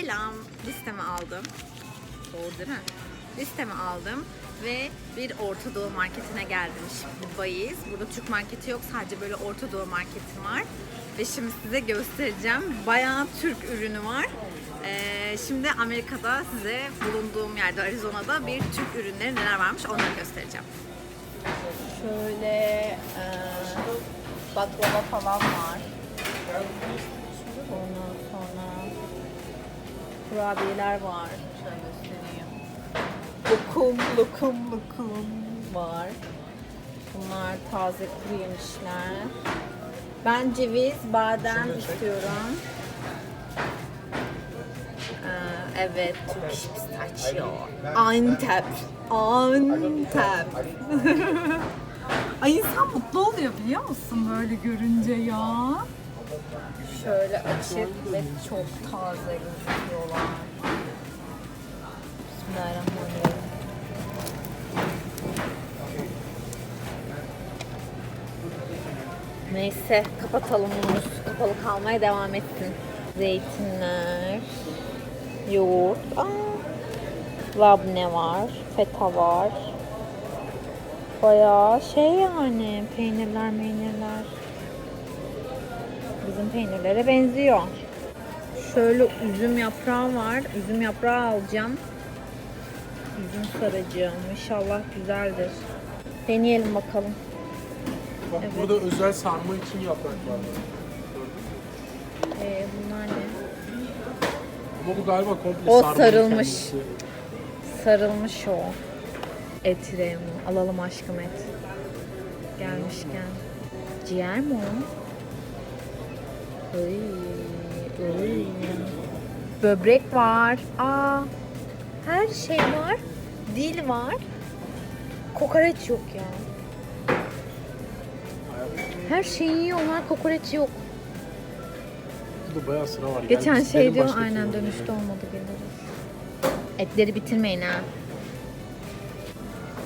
Selam. Listemi aldım. Doğru değil mi? Listemi aldım ve bir Orta Doğu marketine geldim şimdi Bayis. Burada Türk marketi yok sadece böyle Orta Doğu marketi var. Ve şimdi size göstereceğim. Bayağı Türk ürünü var. Ee, şimdi Amerika'da size bulunduğum yerde Arizona'da bir Türk ürünleri neler varmış onları göstereceğim. Şöyle e, baklava falan var. Kurabiyeler var. Şöyle göstereyim. Lokum, lokum, lokum var. Bunlar taze kuru yemişler. Ben ceviz, badem istiyorum. Ee, evet, Türk iş pistachio. Antep. Antep. Ay insan mutlu oluyor biliyor musun böyle görünce ya? Şöyle açık ve çok taze gözüküyorlar. Bismillahirrahmanirrahim. Neyse kapatalım bunu. Kapalı kalmaya devam etsin. Zeytinler, yoğurt, aa, labne var, feta var. Bayağı şey yani peynirler meynirler. Bizim peynirlere benziyor. Şöyle üzüm yaprağı var. Üzüm yaprağı alacağım. Üzüm saracağım. İnşallah güzeldir. Deneyelim bakalım. Bak Evet. burada özel sarma için yaprak var. Ee, bunlar ne? Ama bu galiba komple O sarmanın sarılmış. kendisi. Sarılmış o. Et reyonu. Alalım aşkım et. Gelmişken. Ciğer mi o? Ay, ay. Böbrek var. Aa, her şey var. Dil var. Kokoreç yok ya. Her şeyi yiyorlar, kokoreç yok. Burada bayağı sıra var. Yani Geçen şey gidelim diyor, başka aynen dönüşte olmadı geliriz. Etleri bitirmeyin ha.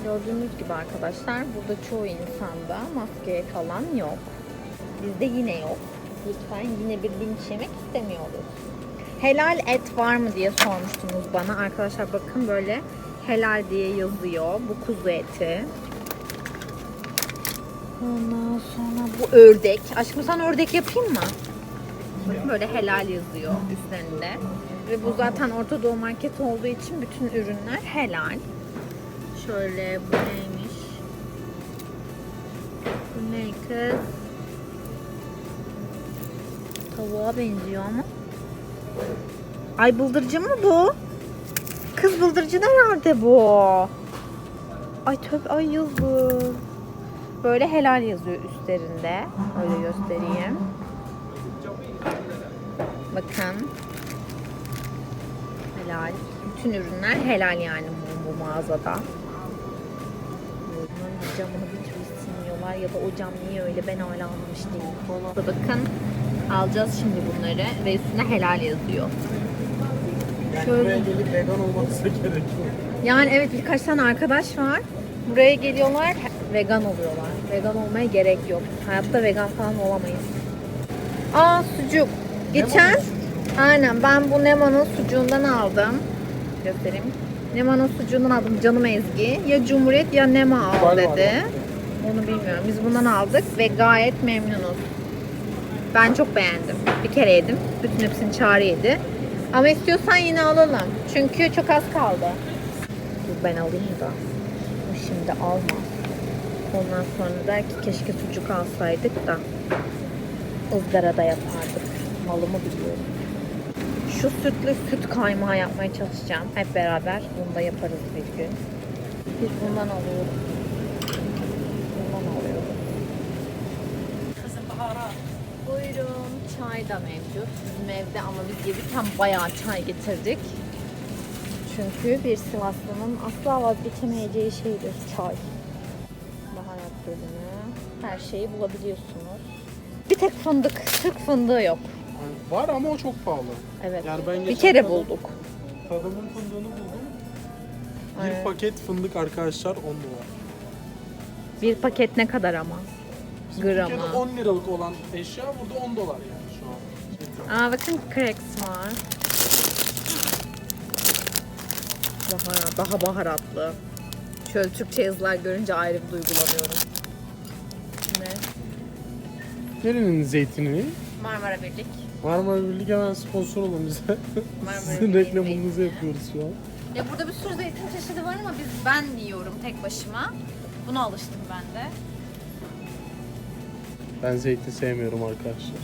Gördüğünüz gibi arkadaşlar burada çoğu insanda maske falan yok. Bizde yine yok. Lütfen yine bir linç yemek istemiyoruz. Helal et var mı diye sormuştunuz bana. Arkadaşlar bakın böyle helal diye yazıyor. Bu kuzu eti. Ondan sonra bu ördek. Aşkım sana ördek yapayım mı? Bakın böyle helal yazıyor üstlerinde. Ve bu zaten Orta Doğu market olduğu için bütün ürünler helal. Şöyle bu neymiş? Bu ne kız? Tavuğa benziyor ama. Ay bıldırcı mı bu? Kız bıldırcı nerede bu? Ay tövbe ay yazık. Böyle helal yazıyor üstlerinde. Öyle göstereyim. Bakın. Helal. Bütün ürünler helal yani bu, bu mağazada. Camını bir türlü silmiyorlar ya da o cam niye öyle ben hala anlamış değilim. Bakın alacağız şimdi bunları ve üstüne helal yazıyor. Yani Şöyle. buraya gelip vegan olması gerekiyor. Yani evet birkaç tane arkadaş var. Buraya geliyorlar vegan oluyorlar. Vegan olmaya gerek yok. Hayatta vegan falan olamayız. Aa sucuk. Geçen aynen ben bu Nema'nın sucuğundan aldım. Göstereyim. Nema'nın sucuğundan aldım canım Ezgi. Ya Cumhuriyet ya Nema al dedi. Onu bilmiyorum. Biz bundan aldık ve gayet memnunuz. Ben çok beğendim. Bir kere yedim. Bütün hepsini Çağrı yedi. Ama istiyorsan yine alalım. Çünkü çok az kaldı. Dur ben alayım da. Şimdi alma. Ondan sonra der ki keşke sucuk alsaydık da ızgarada yapardık. Malımı biliyorum. Şu sütlü süt kaymağı yapmaya çalışacağım. Hep beraber bunu da yaparız bir gün. Biz bundan alıyoruz. Bundan alıyoruz. Buyurun. Çay da mevcut. Bizim evde ama biz gelirken bayağı çay getirdik. Çünkü bir Sivaslı'nın asla vazgeçemeyeceği şeydir çay. Baharat bölümü. Her şeyi bulabiliyorsunuz. Bir tek fındık, Türk fındığı yok. Yani var ama o çok pahalı. Evet. Yani ben bir geçen kere tadım- bulduk. Tadımın fındığını buldum. Aynen. Bir paket fındık arkadaşlar 10 dolar. Bir paket ne kadar ama? Bizim Grama. Türkiye'de 10 liralık olan eşya burada 10 dolar yani. Aa bakın cracks var. Baharat, daha baharatlı. Şöyle Türkçe yazılar görünce ayrı bir duygulanıyorum. Ne? Nerenin zeytini? Marmara Birlik. Marmara Birlik hemen sponsor olun bize. Sizin reklamınızı zeytini. yapıyoruz şu an. Ya burada bir sürü zeytin çeşidi var ama biz ben yiyorum tek başıma. Buna alıştım ben de. Ben zeytin sevmiyorum arkadaşlar.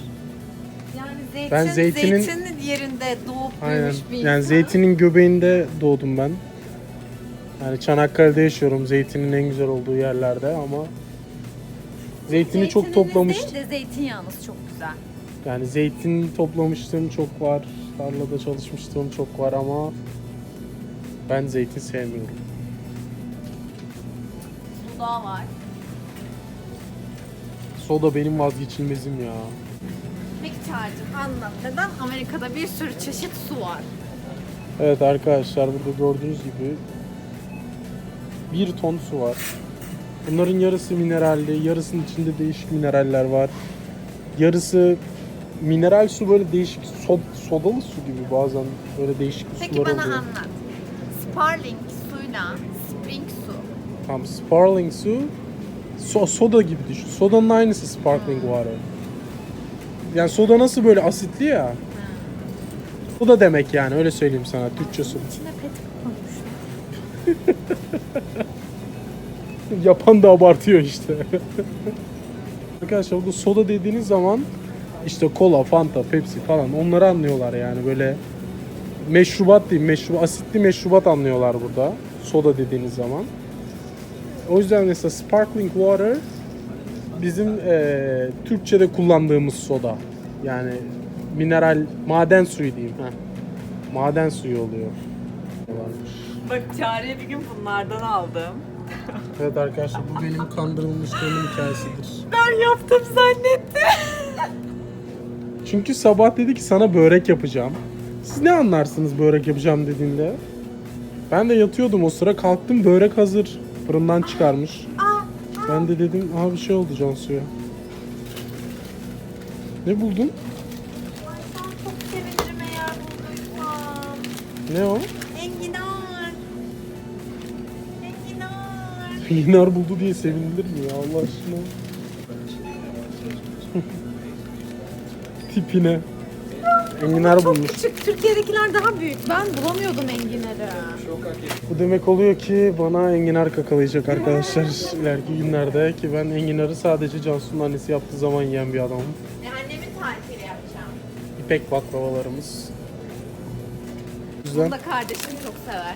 Yani zeytin, Ben zeytinin- zeytin yerinde doğup Aynen. büyümüş bir Yani insan. zeytinin göbeğinde doğdum ben. Yani Çanakkale'de yaşıyorum zeytinin en güzel olduğu yerlerde ama zeytini çok Zeytininiz toplamış. değil de zeytinyağınız çok güzel. Yani zeytin toplamıştım çok var. Tarlada çalışmıştım çok var ama ben zeytin sevmiyorum. Dudağı var. Soda benim vazgeçilmezim ya. Peki Çağrı'cığım anlat. Neden Amerika'da bir sürü çeşit su var? Evet arkadaşlar burada gördüğünüz gibi bir ton su var. Bunların yarısı mineralli, yarısının içinde değişik mineraller var. Yarısı mineral su böyle değişik so- sodalı su gibi bazen böyle değişik Peki sular bana oluyor. anlat. Sparling suyla spring su. Tam sparkling su so- soda gibi düşün. Sodanın aynısı sparkling water. Yani soda nasıl böyle asitli ya. Bu da demek yani öyle söyleyeyim sana Türkçe su. İçine pet. Yapan da abartıyor işte. Arkadaşlar burada soda dediğiniz zaman işte kola, fanta, pepsi falan onları anlıyorlar yani böyle meşrubat değil, meşrubat, asitli meşrubat anlıyorlar burada soda dediğiniz zaman. O yüzden mesela sparkling water bizim eee, Türkçe'de kullandığımız soda. Yani mineral, maden suyu diyeyim. Heh. Maden suyu oluyor. Varmış. Bak Çağrı'ya bir gün bunlardan aldım. Evet arkadaşlar bu benim kandırılmışlığımın hikayesidir. Ben yaptım zannettim. Çünkü sabah dedi ki sana börek yapacağım. Siz ne anlarsınız börek yapacağım dediğinde? Ben de yatıyordum o sıra kalktım börek hazır. Fırından çıkarmış. Ben de dedim abi bir şey oldu Cansu'ya. Ne buldun? Çok sevinirim eğer bulduysam. Ne o? Enginar. Enginar. Yinar buldu diye sevinilir mi ya Allah aşkına? Tipine. Enginar bulmuş. Küçük Türkiye'dekiler daha büyük. Ben bulamıyordum enginarı. Bu demek oluyor ki bana enginar kakalayacak arkadaşlar ileriki günlerde ki ben enginarı sadece Cansu'nun annesi yaptığı zaman yiyen bir adamım. E, annemin tarifiyle yapacağım. İpek baklavalarımız. Bunu Güzel. da kardeşim çok sever.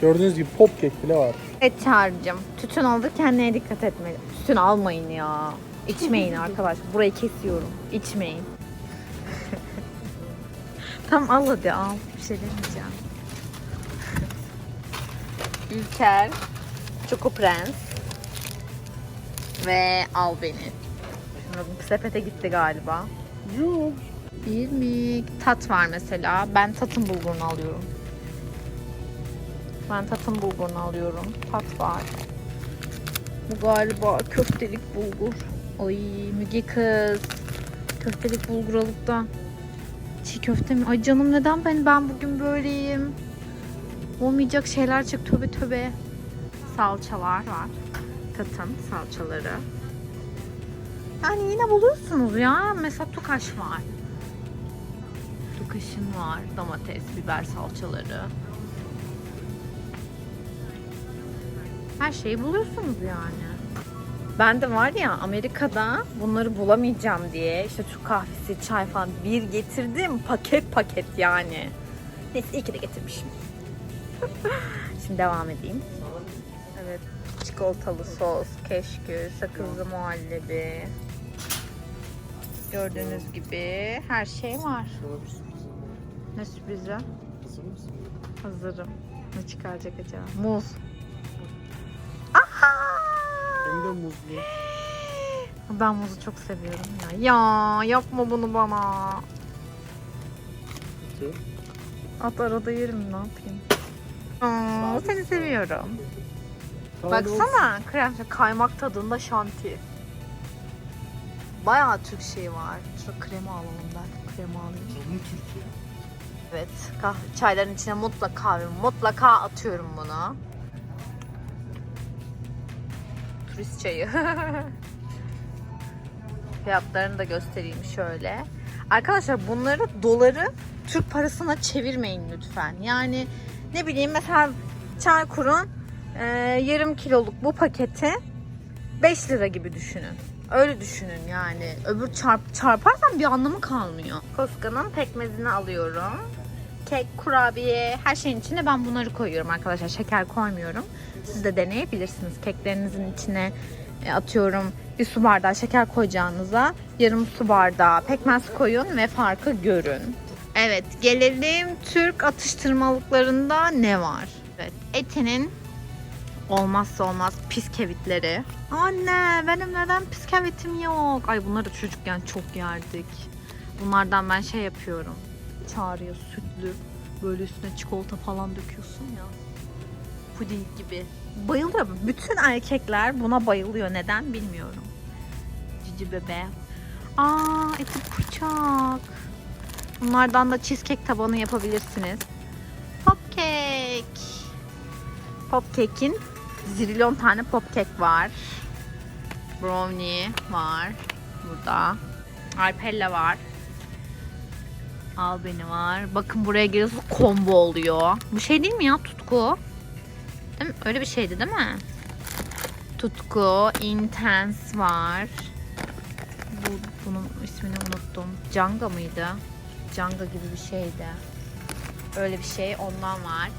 Gördüğünüz gibi pop kek bile var. Evet Çağrı'cığım. Tütün alırken neye dikkat etmeli? Tütün almayın ya. İçmeyin arkadaş. Burayı kesiyorum. İçmeyin. Tamam al hadi al. Bir şey demeyeceğim. Ülker. Choco Prens. Ve al beni. Şimdi bu sepete gitti galiba. Yok. İrmik. Tat var mesela. Ben tatın bulgurunu alıyorum. Ben tatın bulgurunu alıyorum. Tat var. Bu galiba köftelik bulgur. Ay Müge kız. Köftelik bulgur alıp da çiğ köfte mi? Ay canım neden ben ben bugün böyleyim? Olmayacak şeyler çık töbe töbe. Salçalar var. Tatın salçaları. Yani yine buluyorsunuz ya. Mesela tukaş var. Tukaşın var. Domates, biber salçaları. Her şeyi buluyorsunuz yani. Ben de var ya Amerika'da bunları bulamayacağım diye işte Türk kahvesi, çay falan bir getirdim. Paket paket yani. Neyse iyi ki de getirmişim. Şimdi devam edeyim. Evet. Çikolatalı sos, keşkül, sakızlı muhallebi. Gördüğünüz gibi her şey var. Ne sürprizi? Hazırım. Ne çıkaracak acaba? Muz. Hem de muzlu. Ben muzu çok seviyorum ya. Ya yapma bunu bana. Atıyor. At arada yerim ne yapayım. Aa, seni seviyorum. Baksana krem kaymak tadında şanti. Bayağı Türk şeyi var. Şu kremi alalım ben. Kremi alayım. Canım Türkiye. Evet, kahve, çayların içine mutlaka mutlaka atıyorum bunu. Turist çayı. Fiyatlarını da göstereyim şöyle. Arkadaşlar bunları doları Türk parasına çevirmeyin lütfen. Yani ne bileyim mesela Çaykur'un e, yarım kiloluk bu paketi 5 lira gibi düşünün. Öyle düşünün yani. Öbür çarp çarparsan bir anlamı kalmıyor. Koska'nın pekmezini alıyorum. Kek, kurabiye, her şeyin içine ben bunları koyuyorum arkadaşlar. Şeker koymuyorum. Siz de deneyebilirsiniz. Keklerinizin içine e, atıyorum bir su bardağı şeker koyacağınıza yarım su bardağı pekmez koyun ve farkı görün. Evet gelelim Türk atıştırmalıklarında ne var? Evet etinin olmazsa olmaz piskevitleri. Anne benim neden piskevitim yok? Ay bunları çocukken çok yerdik. Bunlardan ben şey yapıyorum. Çağrıya sütlü böyle üstüne çikolata falan döküyorsun ya. Puding gibi. Bayılıyorum. Bütün erkekler buna bayılıyor. Neden bilmiyorum. Cici bebe. Aa eti kurçak. Bunlardan da cheesecake tabanı yapabilirsiniz. Popcake. Popcake'in zilyon tane popcake var. Brownie var. Burada. Alpella var. Al beni var. Bakın buraya geliyorsunuz combo oluyor. Bu şey değil mi ya tutku? Değil mi? Öyle bir şeydi değil mi? Tutku, Intense var. Bu, bunun ismini unuttum. Canga mıydı? Canga gibi bir şeydi. Öyle bir şey ondan var.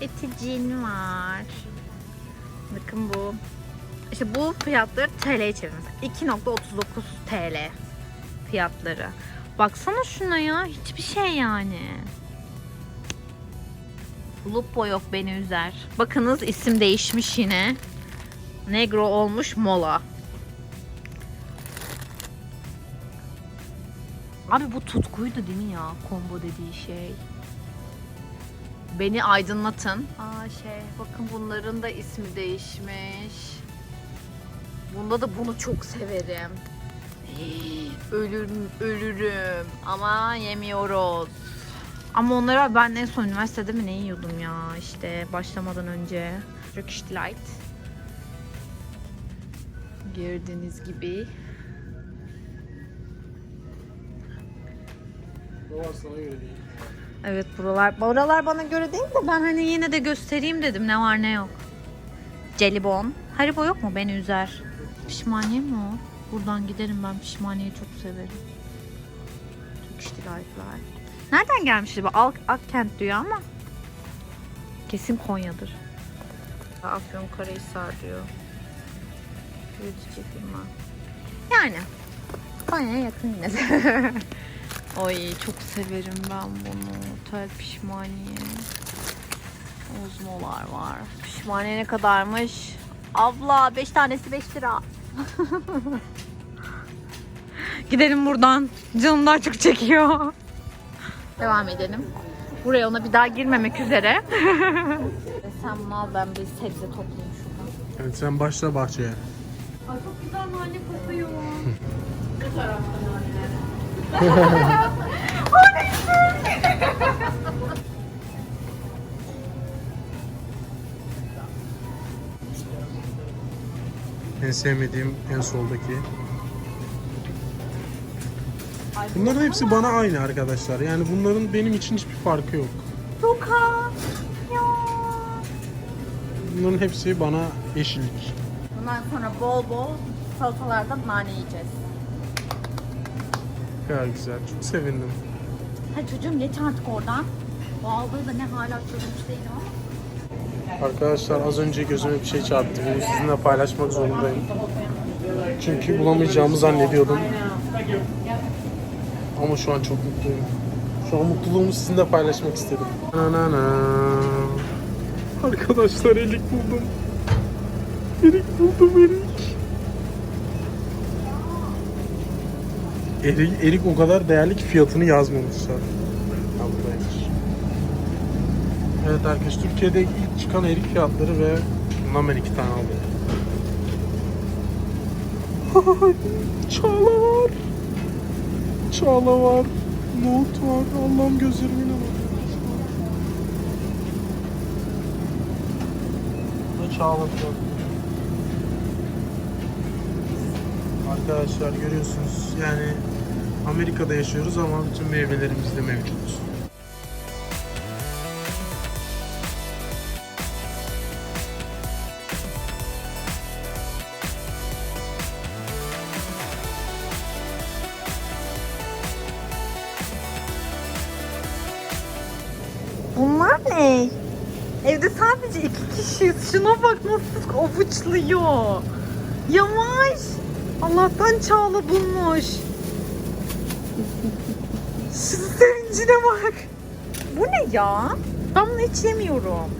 Eticin var. Bakın bu. İşte bu fiyatları TL'ye çevirmiş. 2.39 TL fiyatları. Baksana şuna ya. Hiçbir şey yani. Lupo yok beni üzer. Bakınız isim değişmiş yine. Negro olmuş Mola. Abi bu tutkuydu değil mi ya? Combo dediği şey. Beni aydınlatın. Aa şey bakın bunların da ismi değişmiş. Bunda da bunu çok severim. Ölürüm, ölürüm ama yemiyoruz. Ama onları ben en son üniversitede mi ne yiyordum ya işte başlamadan önce. Turkish Delight. Gördüğünüz gibi. Dolar sana göre değil. Evet buralar buralar bana göre değil de ben hani yine de göstereyim dedim ne var ne yok. Jelibon. Haribo yok mu? Beni üzer. Pişmaniye mi o? Buradan giderim ben pişmaniyeyi çok severim. Turkish Delight'lar. Nereden gelmiş bu? Ak Akkent diyor ama. Kesin Konya'dır. Afyon Karahisar diyor. Üretici firma. Yani Konya'ya yakın yine de. Ay çok severim ben bunu. Tel pişmaniye. Ozmolar var. Pişmaniye ne kadarmış? Abla 5 tanesi 5 lira. Gidelim buradan. Canım daha çok çekiyor. Devam edelim. Buraya ona bir daha girmemek üzere. Sen bunu al ben bir sebze toplayayım şuradan. Evet sen başla bahçeye. Ay çok güzel nane kokuyor. Bu tarafta En sevmediğim en soldaki. Bunların hepsi bana aynı arkadaşlar. Yani bunların benim için hiçbir farkı yok. Toka. Ya. Bunların hepsi bana yeşillik. Bundan sonra bol bol salatalarda nane yiyeceğiz. Kadar güzel. Çok sevindim. Hadi çocuğum geç artık oradan. Bu aldığı da ne hala çözmüş değilim ama. Arkadaşlar az önce gözüme bir şey çarptı. Bunu sizinle paylaşmak zorundayım. Çünkü bulamayacağımı zannediyordum. Ama şu an çok mutluyum. Şu an mutluluğumu sizinle paylaşmak istedim. Na na na. Arkadaşlar elik buldum. Erik buldum erik. Erik, erik o kadar değerli ki fiyatını yazmamışlar. Evet arkadaş Türkiye'de ilk çıkan erik fiyatları ve bundan ben iki tane aldım. Çağla var. Çağla var. Nohut var. Allah'ım gözlerimin ama. Çağla fiyatı. Arkadaşlar görüyorsunuz yani Amerika'da yaşıyoruz ama bütün meyvelerimiz de mevcut. Şuna bak nasıl avuçluyor. Yavaş. Allah'tan Çağla bulmuş. Şu sevincine bak. Bu ne ya? Ben bunu hiç yemiyorum.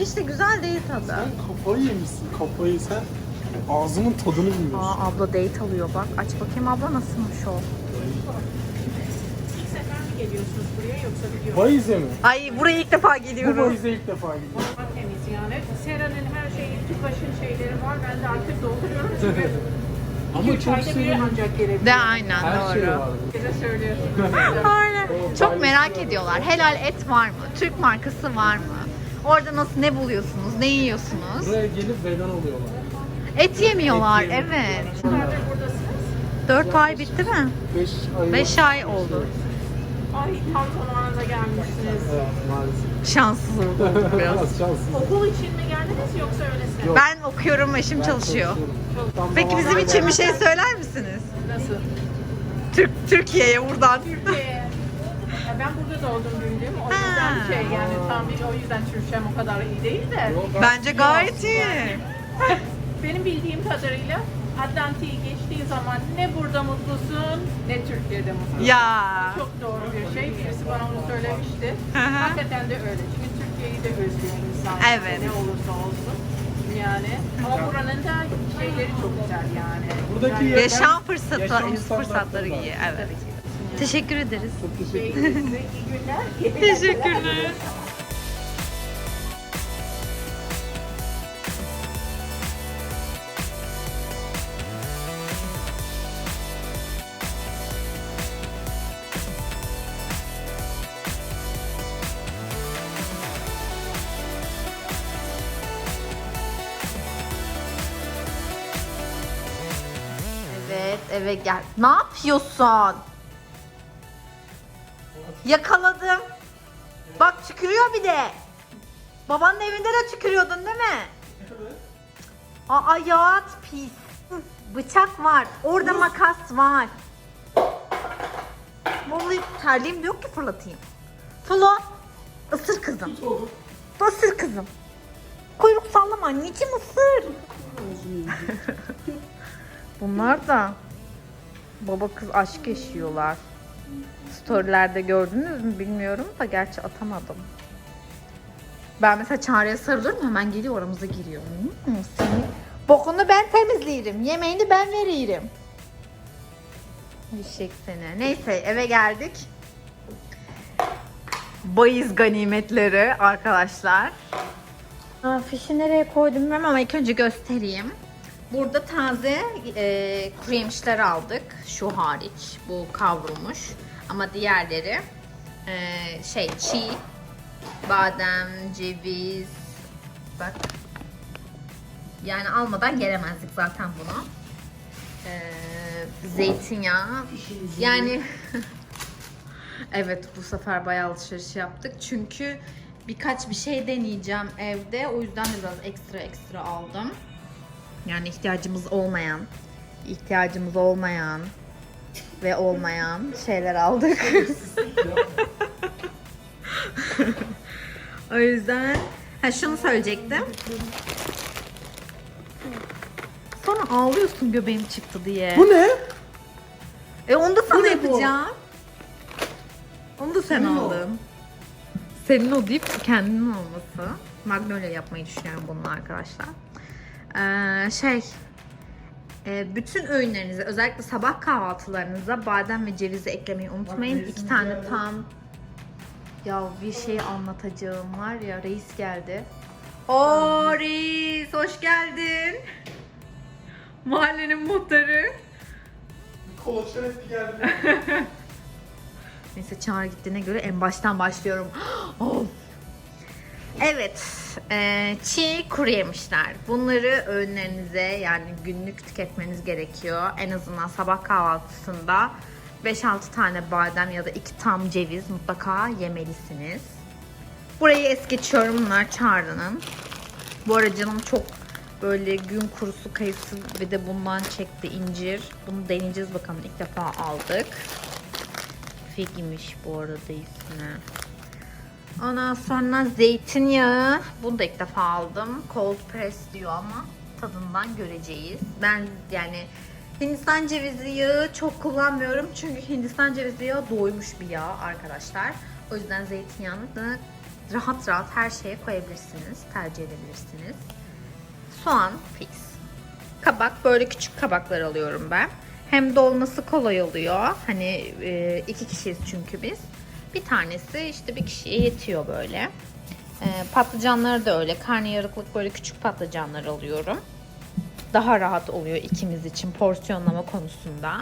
Hiç de güzel değil tadı. Sen kafayı yemişsin kafayı sen ağzının tadını bilmiyorsun. Aa abla date alıyor bak. Aç bakayım abla nasılmış o. Geliyorsunuz buraya yoksa biliyor Valize mi? Ay buraya ilk defa Bu geliyorum. valize ilk defa gidiyor. Ama temiz yani. Sera'nın her şeyi, Tüpraş'ın şeyleri var. Ben de artık dolduruyorum çünkü Ama üç çok ayda biri ancak gelebiliyor. De aynen Her doğru. şey var. Size söylüyorsunuz. Aynen. Çok merak ediyorlar. Helal et var mı? Türk markası var mı? Orada nasıl ne buluyorsunuz? Ne yiyorsunuz? Buraya gelip vegan oluyorlar. Et yemiyorlar. Et yemiyorlar. Evet. Buradasınız? 4 ay bitti mi? 5 ay 5 ay oldu. Ay tam zamanında gelmişsiniz. Şanssız oldum biraz. Biraz şanssız. Okul için mi geldiniz yoksa öylesine? Yok. Ben okuyorum, eşim çalışıyor. Tam Peki bizim zamanında için bir şey söyler misiniz? Nasıl? Türk Türkiye'ye buradan. Türkiye'ye. Ya ben burada doğdum büyüdüm. O Ha. yüzden şey yani tam bir o yüzden Türkçem o kadar iyi değil de. Yok, Bence gayet iyi. Benim bildiğim kadarıyla Atlantik'i geçtiğin zaman ne burada mutlusun ne Türkiye'de mutlusun. Ya. Çok doğru bir şey. Birisi bana onu söylemişti. Hakikaten de öyle. Çünkü Türkiye'yi de özlüyor insan. Evet. Ne olursa olsun. Yani. Ama buranın da şeyleri çok güzel yani. Buradaki Yani Yaşam fırsatı, Yaşam fırsatları iyi. Evet. Teşekkür ederiz. Çok teşekkür ederim. size iyi günler. Teşekkürler. Evet, eve gel. Ne yapıyorsun? Yakaladım. Bak tükürüyor bir de. Babanın evinde de tükürüyordun değil mi? Aa yağat pis. Bıçak var. Orada makas var. Vallahi terliğim de yok ki fırlatayım. Flo. Isır kızım. Isır kızım. Kuyruk sallama anneciğim ısır. Bunlar da baba kız aşk yaşıyorlar. Storylerde gördünüz mü bilmiyorum da gerçi atamadım. Ben mesela Çağrı'ya sarılırım hemen geliyor aramıza giriyor. Hmm, seni bokunu ben temizleyirim. Yemeğini ben veririm. Eşek seni. Neyse eve geldik. Bayız ganimetleri arkadaşlar. Aa, fişi nereye koydum bilmiyorum ama ilk önce göstereyim. Burada taze e, creamşler aldık. Şu hariç. Bu kavrulmuş. Ama diğerleri e, şey çiğ. Badem, ceviz. Bak. Yani almadan gelemezdik zaten bunu. E, zeytinyağı. Yani evet bu sefer bayağı alışveriş yaptık. Çünkü birkaç bir şey deneyeceğim evde. O yüzden de biraz ekstra ekstra aldım. Yani ihtiyacımız olmayan, ihtiyacımız olmayan ve olmayan şeyler aldık. o yüzden ha şunu söyleyecektim. Sonra ağlıyorsun göbeğim çıktı diye. Bu ne? E onu da sana ne bu? yapacağım. Onu da sen Senin o. aldın. Senin o deyip kendinin olması. Magnolia yapmayı düşünüyorum bununla arkadaşlar. Ee, şey, e, bütün öğünlerinize özellikle sabah kahvaltılarınıza badem ve cevizi eklemeyi unutmayın. Bak, İki tane reisin tam ya bir şey anlatacağım var ya reis geldi. Oo reis hoş geldin. Mahallenin muhtarı. Kola şerefli geldi. Neyse Çağrı gittiğine göre en baştan başlıyorum. of. Evet, e, çiğ kuru yemişler. Bunları öğünlerinize yani günlük tüketmeniz gerekiyor. En azından sabah kahvaltısında 5-6 tane badem ya da 2 tam ceviz mutlaka yemelisiniz. Burayı es geçiyorum. Bunlar Çağrı'nın. Bu arada canım çok böyle gün kurusu kayısı ve de bundan çekti incir. Bunu deneyeceğiz bakalım. İlk defa aldık. Figmiş bu arada ismi. Ondan sonra zeytinyağı. Bunu da ilk defa aldım. Cold press diyor ama tadından göreceğiz. Ben yani Hindistan cevizi yağı çok kullanmıyorum. Çünkü Hindistan cevizi yağı doymuş bir yağ arkadaşlar. O yüzden zeytinyağını da rahat rahat her şeye koyabilirsiniz. Tercih edebilirsiniz. Soğan fix. Kabak böyle küçük kabaklar alıyorum ben. Hem dolması kolay oluyor. Hani e, iki kişiyiz çünkü biz. Bir tanesi işte bir kişiye yetiyor böyle. E, patlıcanları da öyle. Karnıyarıklık böyle küçük patlıcanlar alıyorum. Daha rahat oluyor ikimiz için porsiyonlama konusunda.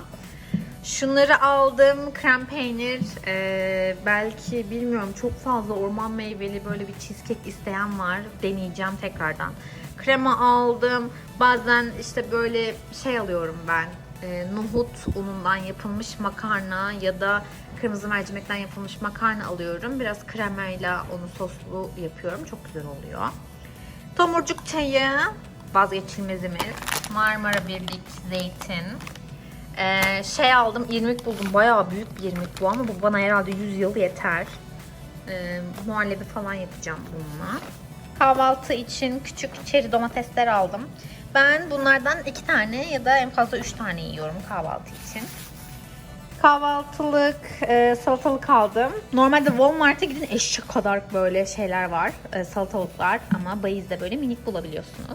Şunları aldım. Krem peynir. e, belki bilmiyorum çok fazla orman meyveli böyle bir cheesecake isteyen var. Deneyeceğim tekrardan. Krema aldım. Bazen işte böyle şey alıyorum ben. E, nohut unundan yapılmış makarna ya da kırmızı mercimekten yapılmış makarna alıyorum. Biraz kremayla onu soslu yapıyorum. Çok güzel oluyor. Tomurcuk çayı vazgeçilmezimiz. Marmara Birlik zeytin. Ee, şey aldım, irmik buldum. Bayağı büyük bir irmik bu ama bu bana herhalde 100 yıl yeter. Ee, muhallebi falan yapacağım bununla. Kahvaltı için küçük çeri domatesler aldım. Ben bunlardan iki tane ya da en fazla üç tane yiyorum kahvaltı için. Kahvaltılık, e, salatalık aldım. Normalde Walmart'a gidin eşek kadar böyle şeyler var. E, salatalıklar ama Bayiz'de böyle minik bulabiliyorsunuz.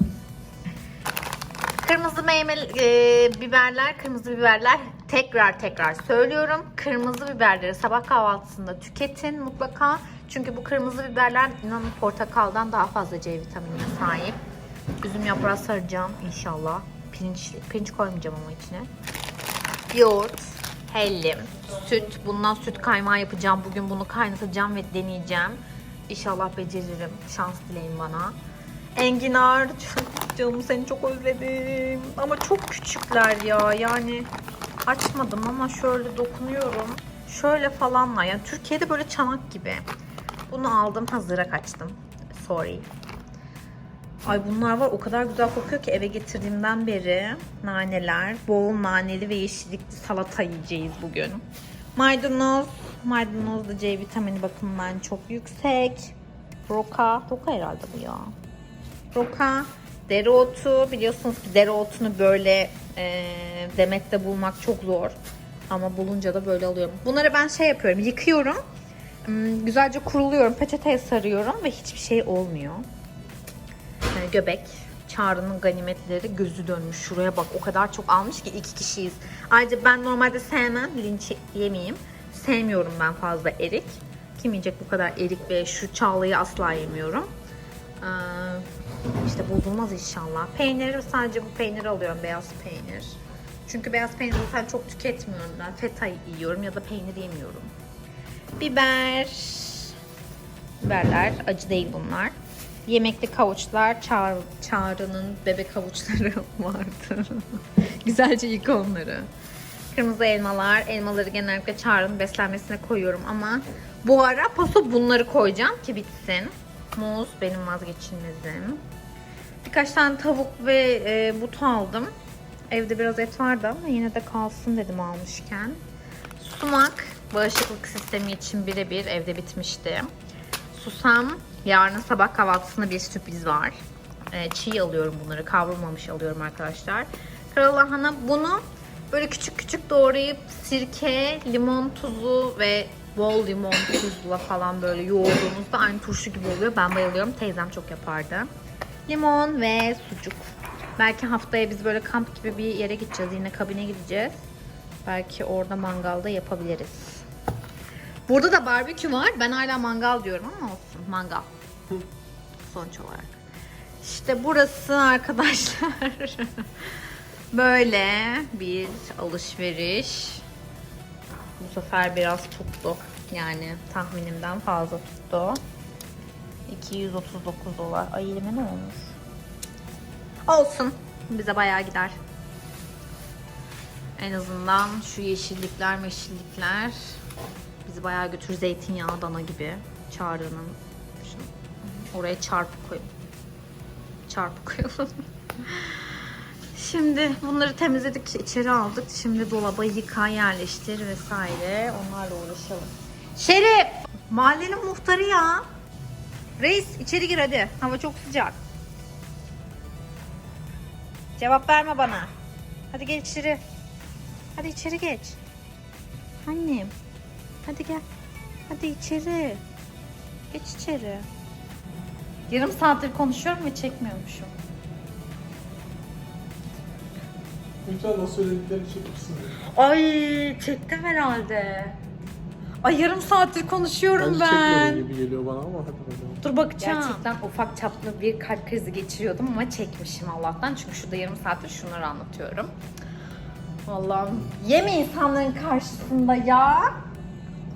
Kırmızı meyve e, biberler, kırmızı biberler tekrar tekrar söylüyorum. Kırmızı biberleri sabah kahvaltısında tüketin mutlaka. Çünkü bu kırmızı biberler inanın portakaldan daha fazla C vitaminine sahip. Üzüm yaprağı saracağım inşallah. Pirinç, pirinç koymayacağım ama içine. Yoğurt, hellim, süt. Bundan süt kaymağı yapacağım. Bugün bunu kaynatacağım ve deneyeceğim. İnşallah beceririm. Şans dileyin bana. Enginar. Canım seni çok özledim. Ama çok küçükler ya. Yani açmadım ama şöyle dokunuyorum. Şöyle falanlar. Yani Türkiye'de böyle çanak gibi. Bunu aldım hazıra kaçtım. Sorry. Ay bunlar var o kadar güzel kokuyor ki eve getirdiğimden beri naneler, bol naneli ve yeşillikli salata yiyeceğiz bugün. Maydanoz, maydanoz da C vitamini bakımından çok yüksek. Roka, roka herhalde bu ya. Roka, dereotu biliyorsunuz ki dereotunu böyle e, demette bulmak çok zor. Ama bulunca da böyle alıyorum. Bunları ben şey yapıyorum, yıkıyorum. Hmm, Güzelce kuruluyorum, peçeteye sarıyorum ve hiçbir şey olmuyor. Yani göbek. Çağrı'nın ganimetleri gözü dönmüş. Şuraya bak o kadar çok almış ki iki kişiyiz. Ayrıca ben normalde sevmem. Linç yemeyeyim. Sevmiyorum ben fazla erik. Kim yiyecek bu kadar erik ve şu çağlayı asla yemiyorum. Ee, işte bozulmaz inşallah. Peynir sadece bu peyniri alıyorum. Beyaz peynir. Çünkü beyaz peynir zaten çok tüketmiyorum ben. Feta yiyorum ya da peynir yemiyorum. Biber. Biberler acı değil bunlar. Yemekli kavuçlar, çağrı, çağrının bebek havuçları vardı. Güzelce yıka onları. Kırmızı elmalar. Elmaları genellikle çağrının beslenmesine koyuyorum ama bu ara paso bunları koyacağım ki bitsin. Muz benim vazgeçilmezim. Birkaç tane tavuk ve e, but aldım. Evde biraz et vardı ama yine de kalsın dedim almışken. Sumak bağışıklık sistemi için birebir evde bitmişti. Susam yarın sabah kahvaltısında bir sürpriz var. Ee, çiğ alıyorum bunları kavrulmamış alıyorum arkadaşlar. Karalahana bunu böyle küçük küçük doğrayıp sirke, limon tuzu ve bol limon tuzla falan böyle yoğurduğumuzda aynı turşu gibi oluyor. Ben bayılıyorum. Teyzem çok yapardı. Limon ve sucuk. Belki haftaya biz böyle kamp gibi bir yere gideceğiz. Yine kabine gideceğiz. Belki orada mangalda yapabiliriz. Burada da barbekü var. Ben hala mangal diyorum ama olsun. Mangal. Sonuç olarak. İşte burası arkadaşlar. Böyle bir alışveriş. Bu sefer biraz tuttu. Yani tahminimden fazla tuttu. 239 dolar. Ay elime ne olmuş? Olsun. Bize bayağı gider. En azından şu yeşillikler meşillikler bizi bayağı götür zeytinyağı dana gibi. Çağrı'nın oraya çarpı koyalım. Çarpı koyalım. Şimdi bunları temizledik, içeri aldık. Şimdi dolaba yıka, yerleştir vesaire. Onlarla uğraşalım. Şerif! Mahallenin muhtarı ya. Reis içeri gir hadi. Hava çok sıcak. Cevap verme bana. Hadi gel içeri. Hadi içeri geç. Annem. Hadi gel. Hadi içeri. Geç içeri. Yarım saattir konuşuyorum ve çekmiyormuşum. Lütfen o söylediklerini çekmişsin. Ay çektim herhalde. Ay yarım saattir konuşuyorum Bence ben. çekmediğin gibi geliyor bana ama hadi bakalım. Dur bakacağım. Gerçekten ufak çaplı bir kalp krizi geçiriyordum ama çekmişim Allah'tan. Çünkü şurada yarım saattir şunları anlatıyorum. Allah'ım yeme insanların karşısında ya.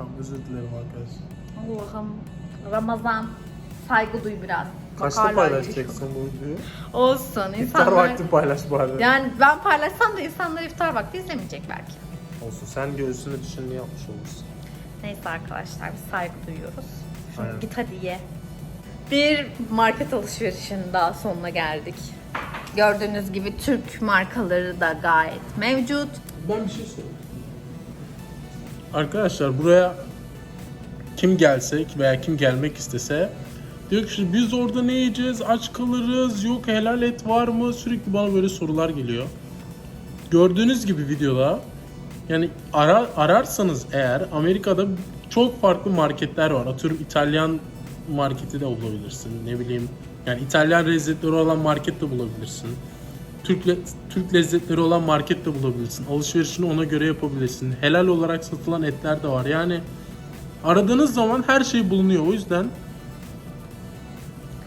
Tamam özür dilerim arkadaşlar. Allah'ım Ramazan saygı duy biraz. Kaçta hala paylaşacaksın bu videoyu? Olsun İftar insanlar. vakti paylaş bari. Yani ben paylaşsam da insanlar iftar vakti izlemeyecek belki. Olsun sen göğsüne düşeni yapmış olursun. Neyse arkadaşlar biz saygı duyuyoruz. Şimdi Aynen. git hadi ye. Bir market alışverişinin daha sonuna geldik. Gördüğünüz gibi Türk markaları da gayet mevcut. Ben bir şey sorayım. Arkadaşlar buraya kim gelse veya kim gelmek istese diyor ki biz orada ne yiyeceğiz aç kalırız yok helal et var mı sürekli bana böyle sorular geliyor. Gördüğünüz gibi videoda yani ara, ararsanız eğer Amerika'da çok farklı marketler var. Atıyorum İtalyan marketi de bulabilirsin. Ne bileyim yani İtalyan lezzetleri olan market de bulabilirsin. Türk le- Türk lezzetleri olan market de bulabilirsin. Alışverişini ona göre yapabilirsin. Helal olarak satılan etler de var. Yani aradığınız zaman her şey bulunuyor. O yüzden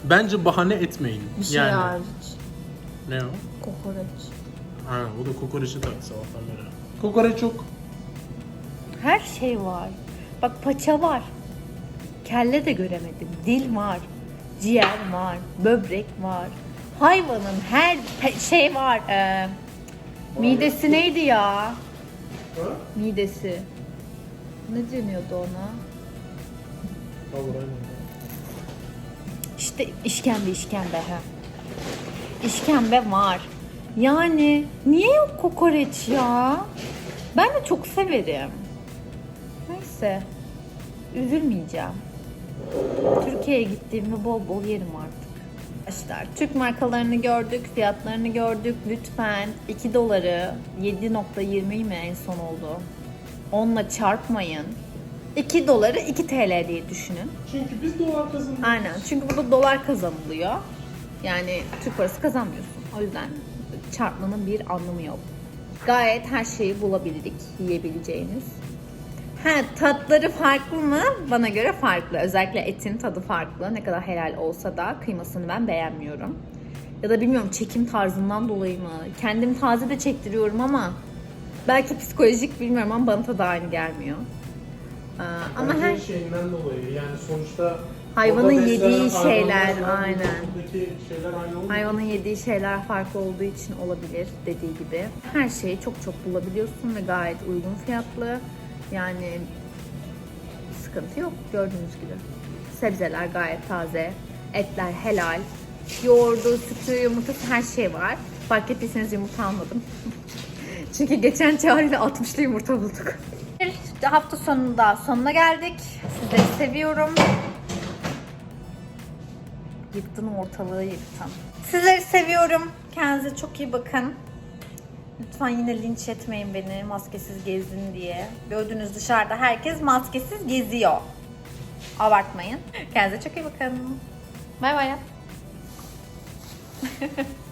bence bahane etmeyin. yani hariç. ne o? Kokoreç. Ha, o da kokoreçi taktı sabahtan beri. Kokoreç yok. Her şey var. Bak paça var. Kelle de göremedim. Dil var. Ciğer var. Böbrek var. Hayvanın her şey var. Ee, midesi neydi ya? Ha? Midesi. Ne deniyordu ona? İşte işkembe işkembe ha. İşkembe var. Yani niye yok kokoreç ya? Ben de çok severim. Neyse. Üzülmeyeceğim. Türkiye'ye gittiğimde bol bol yerim artık. Arkadaşlar Türk markalarını gördük, fiyatlarını gördük. Lütfen 2 doları 7.20 mi en son oldu? Onunla çarpmayın. 2 doları 2 TL diye düşünün. Çünkü biz dolar kazanıyoruz. Aynen. Çünkü burada dolar kazanılıyor. Yani Türk parası kazanmıyorsun. O yüzden çarpmanın bir anlamı yok. Gayet her şeyi bulabildik yiyebileceğiniz. Ha tatları farklı mı? Bana göre farklı. Özellikle etin tadı farklı. Ne kadar helal olsa da kıymasını ben beğenmiyorum. Ya da bilmiyorum çekim tarzından dolayı mı? Kendim taze de çektiriyorum ama belki psikolojik bilmiyorum ama bana tadı aynı gelmiyor. Aa, ama her şeyinden dolayı yani sonuçta Hayvanın yediği şeyler, aynen. şeyler aynı. Hayvanın yediği şeyler farklı olduğu için olabilir dediği gibi. Her şeyi çok çok bulabiliyorsun ve gayet uygun fiyatlı. Yani sıkıntı yok gördüğünüz gibi. Sebzeler gayet taze, etler helal, yoğurdu, sütü, yumurtası her şey var. Fark ettiyseniz yumurta almadım. Çünkü geçen çağrıyla 60'lı yumurta bulduk. Bir hafta sonunda sonuna geldik. Sizleri seviyorum. Yıktın ortalığı yıktın. Sizleri seviyorum. Kendinize çok iyi bakın. Lütfen yine linç etmeyin beni maskesiz gezdin diye. Gördüğünüz dışarıda herkes maskesiz geziyor. Abartmayın. Kendinize çok iyi bakın. Bay bay.